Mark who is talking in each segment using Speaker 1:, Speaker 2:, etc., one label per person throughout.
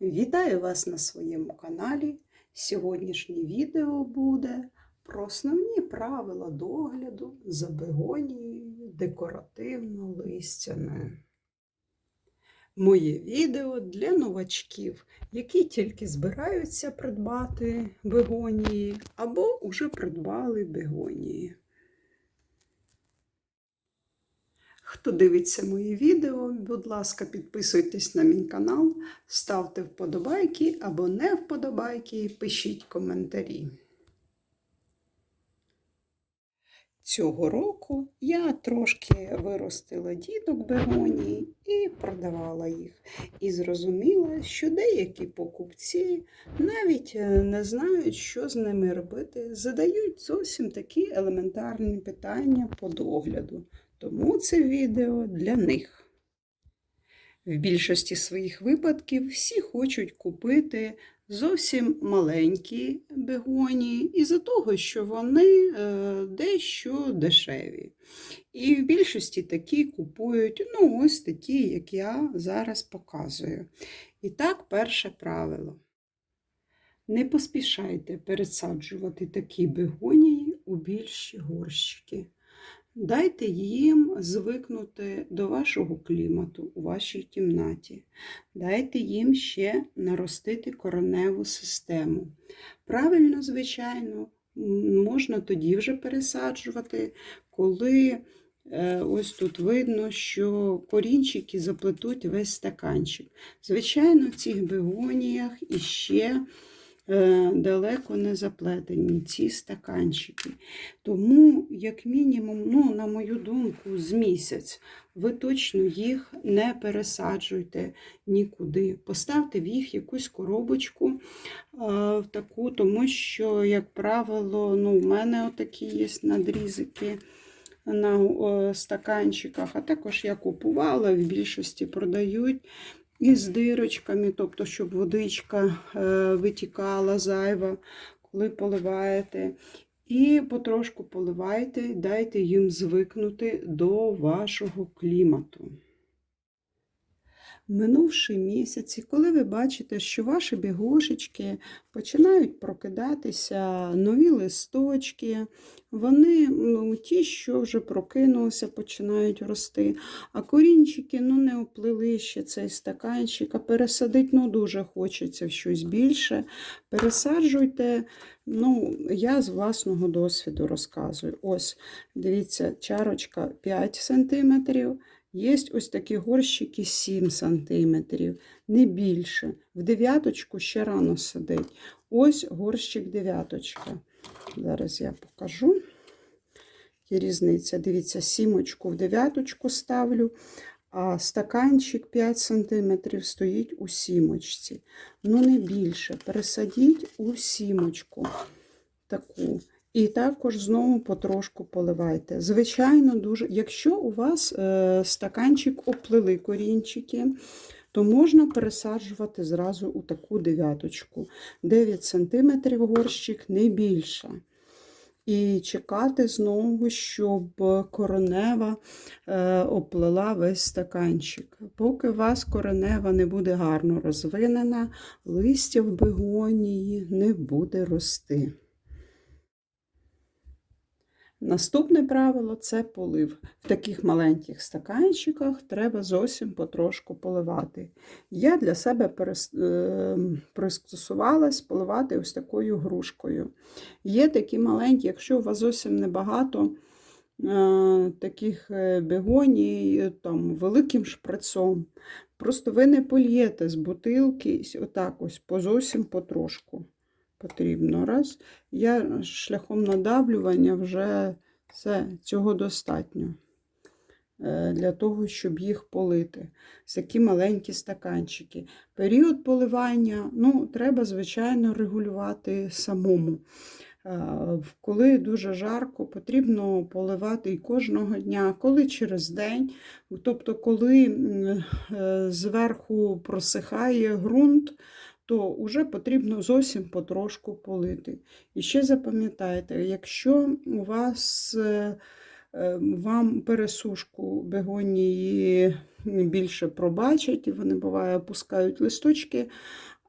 Speaker 1: Вітаю вас на своєму каналі. Сьогоднішнє відео буде про основні правила догляду за бегонією декоративно-листяною. Моє відео для новачків, які тільки збираються придбати бегонії або вже придбали бегонії. Хто дивиться мої відео, будь ласка, підписуйтесь на мій канал, ставте вподобайки або не вподобайки, пишіть коментарі. Цього року я трошки виростила діток бегонії і продавала їх. І зрозуміла, що деякі покупці навіть е, не знають, що з ними робити, задають зовсім такі елементарні питання по догляду. Тому це відео для них. В більшості своїх випадків всі хочуть купити зовсім маленькі бегонії, із-за того, що вони е, дещо дешеві. І в більшості такі купують, ну, ось такі, як я зараз показую. І так, перше правило. Не поспішайте пересаджувати такі бегонії у більші горщики. Дайте їм звикнути до вашого клімату у вашій кімнаті. Дайте їм ще наростити короневу систему. Правильно, звичайно, можна тоді вже пересаджувати, коли е, ось тут видно, що корінчики заплетуть весь стаканчик. Звичайно, в цих бегоніях іще далеко не заплетені ці стаканчики. Тому, як мінімум, ну, на мою думку, з місяць ви точно їх не пересаджуйте нікуди. Поставте в їх якусь коробочку е, в таку, тому що, як правило, ну, у мене отакі є надрізики. На стаканчиках, а також я купувала, в більшості продають із дирочками, тобто, щоб водичка е, витікала зайва, коли поливаєте. І потрошку поливайте, дайте їм звикнути до вашого клімату. Минувші місяці, коли ви бачите, що ваші бігошечки починають прокидатися, нові листочки, вони ну, ті, що вже прокинулися, починають рости. А корінчики ну, не оплили ще цей стаканчик, а пересадити ну, дуже хочеться в щось більше. Пересаджуйте, ну, я з власного досвіду розказую. Ось, дивіться, чарочка 5 см. Є ось такі горщики 7 см, не більше. В дев'яточку ще рано сидить. Ось горщик дев'яточка. Зараз я покажу. Є різниця. Дивіться, сімочку в дев'яточку ставлю, а стаканчик 5 см стоїть у сімочці. Ну, не більше. Пересадіть у сімочку таку. І також знову потрошку поливайте. Звичайно, дуже, якщо у вас е, стаканчик оплили корінчики, то можна пересаджувати зразу у таку дев'яточку. 9 см горщик не більше. І чекати знову, щоб коронева е, оплила весь стаканчик. Поки у вас коронева не буде гарно розвинена, листя в бегонії не буде рости. Наступне правило це полив. В таких маленьких стаканчиках треба зовсім потрошку поливати. Я для себе е, пристосувалась поливати ось такою грушкою. Є такі маленькі, якщо у вас зовсім небагато е, таких е, бегоній там, великим шприцом, просто ви не польєте з бутилки, отак ось, по зовсім потрошку потрібно. Раз. Я шляхом надавлювання вже все, цього достатньо е, для того, щоб їх полити. Такі маленькі стаканчики. Період поливання ну, треба, звичайно, регулювати самому. Е, коли дуже жарко, потрібно поливати і кожного дня, коли через день, тобто, коли е, зверху просихає ґрунт, то вже потрібно зовсім потрошку полити. І ще запам'ятайте, якщо у вас е, е, вам пересушку бегонії більше пробачать, і вони буває опускають листочки,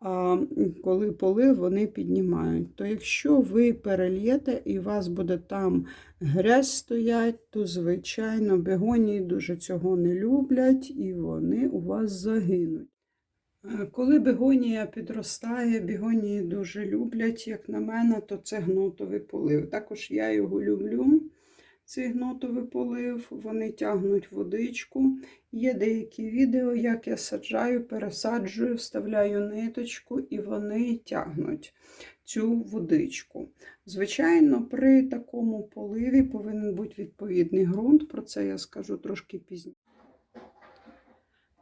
Speaker 1: а коли полив, вони піднімають. То якщо ви перельєте і у вас буде там грязь стоять, то, звичайно, бегонії дуже цього не люблять і вони у вас загинуть. Коли бегонія підростає, бегонії дуже люблять, як на мене, то це гнотовий полив. Також я його люблю, цей гнотовий полив. Вони тягнуть водичку. Є деякі відео, як я саджаю, пересаджую, вставляю ниточку і вони тягнуть цю водичку. Звичайно, при такому поливі повинен бути відповідний ґрунт, про це я скажу трошки пізніше.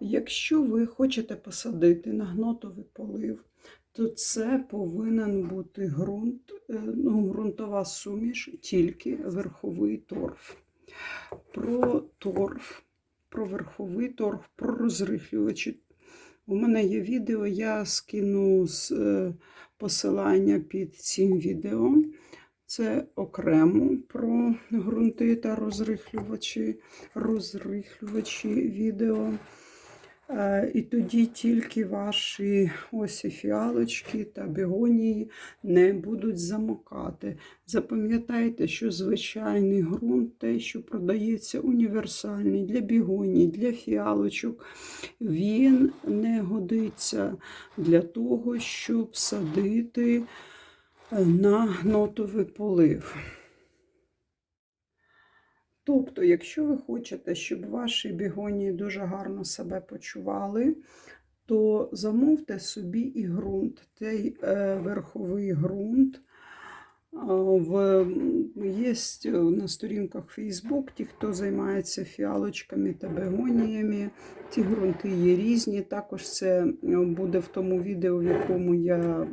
Speaker 1: Якщо ви хочете посадити на гнотовий полив, то це повинен бути ґрунт, е, ну, ґрунтова суміш, тільки верховий торф. Про торф, про верховий торф, про розрихлювачі. У мене є відео, я скину з е, посилання під цим відео. Це окремо про ґрунти та розрихлювачі, розрихлювачі відео. Е, І тоді тільки ваші ось і фіалочки та бігонії не будуть замокати. Запам'ятайте, що звичайний ґрунт, те, що продається універсальний для бігоній, для фіалочок, він не годиться для того, щоб садити е, на нотовий полив. Тобто, якщо ви хочете, щоб ваші бігонії дуже гарно себе почували, то замовте собі і ґрунт, цей е, верховий ґрунт. В, є на сторінках Facebook ті, хто займається фіалочками та бегоніями. Ті ґрунти є різні. Також це е, буде в тому відео, в якому я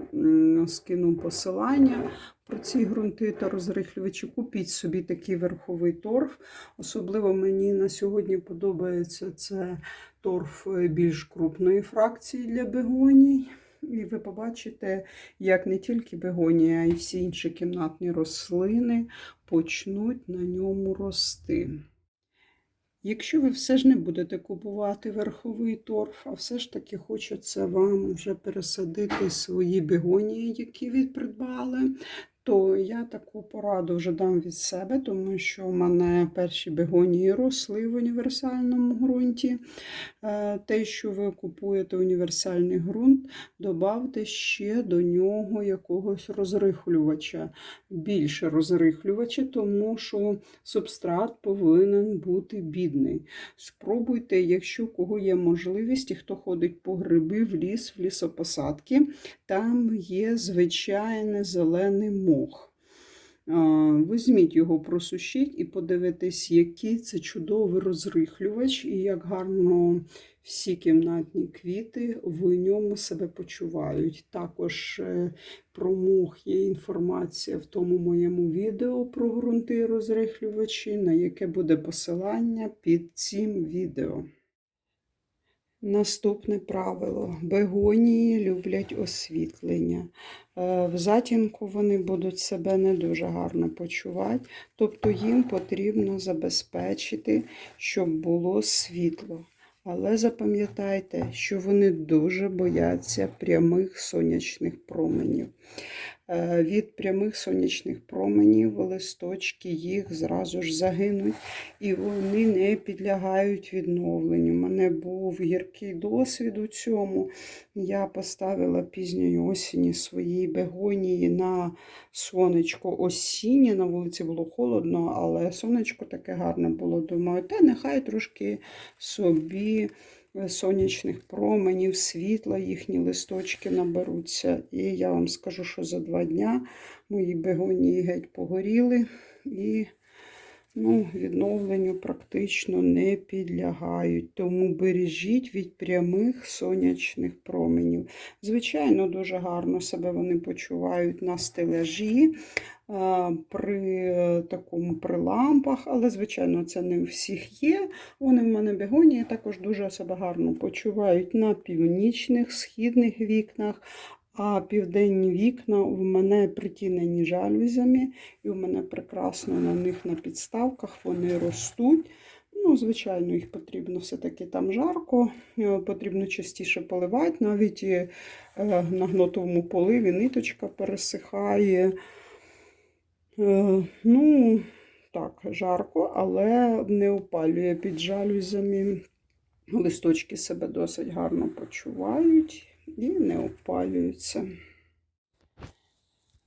Speaker 1: скину посилання про ці ґрунти та розрихлювачі. Купіть собі такий верховий торф. Особливо мені на сьогодні подобається це торф е, більш крупної фракції для бегоній. І ви побачите, як не тільки бегонія, а й всі інші кімнатні рослини почнуть на ньому рости. Якщо ви все ж не будете купувати верховий торф, а все ж таки хочеться вам вже пересадити свої бегонії, які ви придбали, то я таку пораду вже дам від себе, тому що в мене перші бегонії росли в універсальному ґрунті. Е, Те, що ви купуєте універсальний ґрунт, додавте ще до нього якогось розрихлювача, більше розрихлювача, тому що субстрат повинен бути бідний. Спробуйте, якщо у кого є можливість, і хто ходить по гриби в ліс, в лісопосадки, там є звичайний зелений А, Візьміть його, просушіть і подивитесь, який це чудовий розрихлювач, і як гарно всі кімнатні квіти в ньому себе почувають. Також е, про мох є інформація в тому моєму відео про ґрунти розрихлювачі, на яке буде посилання під цим відео. Наступне правило. Бегонії люблять освітлення. Е, В затінку вони будуть себе не дуже гарно почувати, тобто їм потрібно забезпечити, щоб було світло. Але запам'ятайте, що вони дуже бояться прямих сонячних променів. Е, Від прямих сонячних променів листочки їх зразу ж загинуть, і вони не підлягають відновленню. У мене був гіркий досвід у цьому. Я поставила пізньої осені свої бегонії на сонечко осіннє. На вулиці було холодно, але сонечко таке гарне було. Думаю, та нехай трошки собі сонячних променів, світла, їхні листочки наберуться. І я вам скажу, що за два дня мої бегонії геть погоріли і ну, відновленню практично не підлягають. Тому бережіть від прямих сонячних променів. Звичайно, дуже гарно себе вони почувають на стележі. При такому при лампах, але, звичайно, це не у всіх є. Вони в мене бегонії також дуже себе гарно почувають на північних, східних вікнах. А південні вікна в мене притінені жалюзями, і в мене прекрасно на них на підставках вони ростуть. Ну, звичайно, їх потрібно все-таки там жарко, е, потрібно частіше поливати. Навіть е, на гнотовому поливі ниточка пересихає. Е, Ну, так, жарко, але не опалює під жалюзями. Листочки себе досить гарно почувають і не опалюються.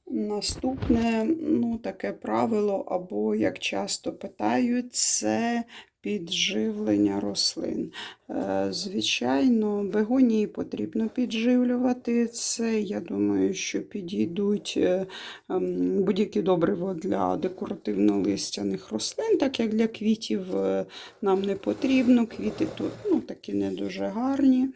Speaker 1: Наступне, ну, таке правило, або як часто питають, це підживлення рослин. Е, Звичайно, бегонії потрібно підживлювати. Це, я думаю, що підійдуть е, ем, будь-які добриво для декоративно-листяних рослин, так як для квітів е, нам не потрібно. Квіти тут ну, такі не дуже гарні.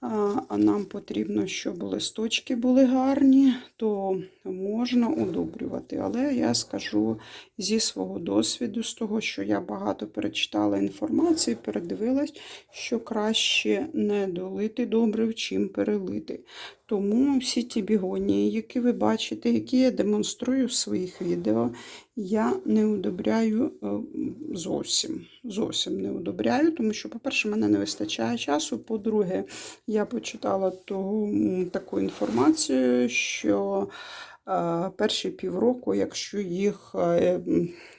Speaker 1: А нам потрібно, щоб листочки були гарні, то можна удобрювати. Але я скажу зі свого досвіду, з того, що я багато перечитала інформації, передивилась, що краще не долити добрив, чим перелити. Тому всі ті бігонії, які ви бачите, які я демонструю в своїх відео, я не удобряю е, зовсім. Зовсім не одобряю, тому що, по-перше, мене не вистачає часу. По-друге, я почитала ту, таку інформацію, що перші півроку, якщо їх е,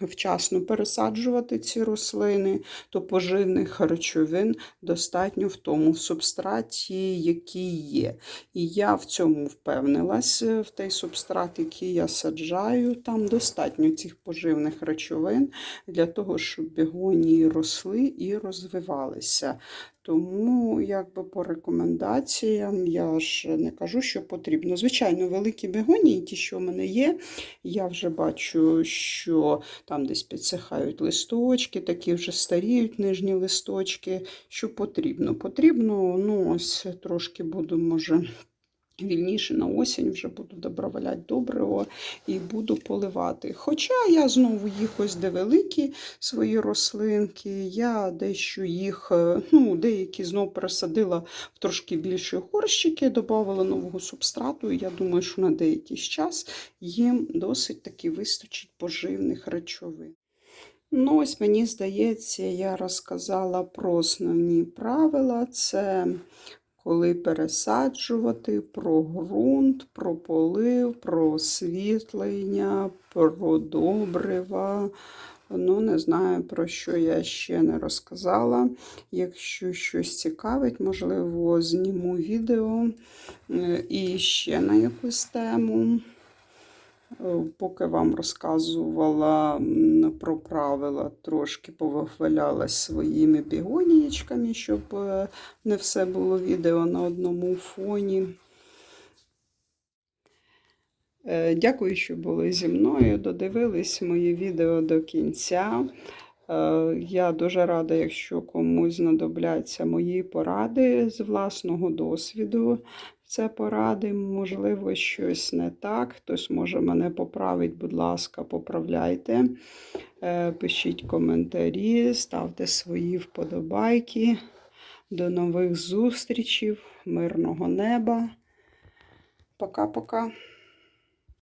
Speaker 1: вчасно пересаджувати, ці рослини, то поживних речовин достатньо в тому субстраті, який є. І я в цьому впевнилась, е, в той субстрат, який я саджаю, там достатньо цих поживних речовин для того, щоб бігонії росли і розвивалися. Тому, якби по рекомендаціям, я ж не кажу, що потрібно. Звичайно, великі бігонії, ті, що в мене є, я вже бачу, що там десь підсихають листочки, такі вже старіють нижні листочки. Що потрібно? Потрібно, ну, ось трошки буду, може. Вільніше на осінь вже буду добавляти добриво і буду поливати. Хоча я знову їх ось де великі свої рослинки, я дещо їх, е, ну, деякі знову пересадила в трошки більші горщики, додавала нового субстрату, і я думаю, що на деякий час їм досить таки вистачить поживних речовин. Ну, ось мені здається, я розказала про основні правила. Це коли пересаджувати, про ґрунт, про полив, про освітлення, про добрива. Ну, не знаю, про що я ще не розказала. Якщо щось цікавить, можливо, зніму відео е, і ще на якусь тему. Е, Поки вам розказувала про правила, трошки повихвалялась своїми бігонієчками, щоб е, не все було відео на одному фоні. Е, Дякую, що були зі мною. Додивились мої відео до кінця. Е, Я дуже рада, якщо комусь знадобляться мої поради з власного досвіду. Це поради, можливо, щось не так. Хтось може мене поправити, будь ласка, поправляйте. Е, Пишіть коментарі, ставте свої вподобайки. До нових зустрічей, мирного неба. Пока-пока.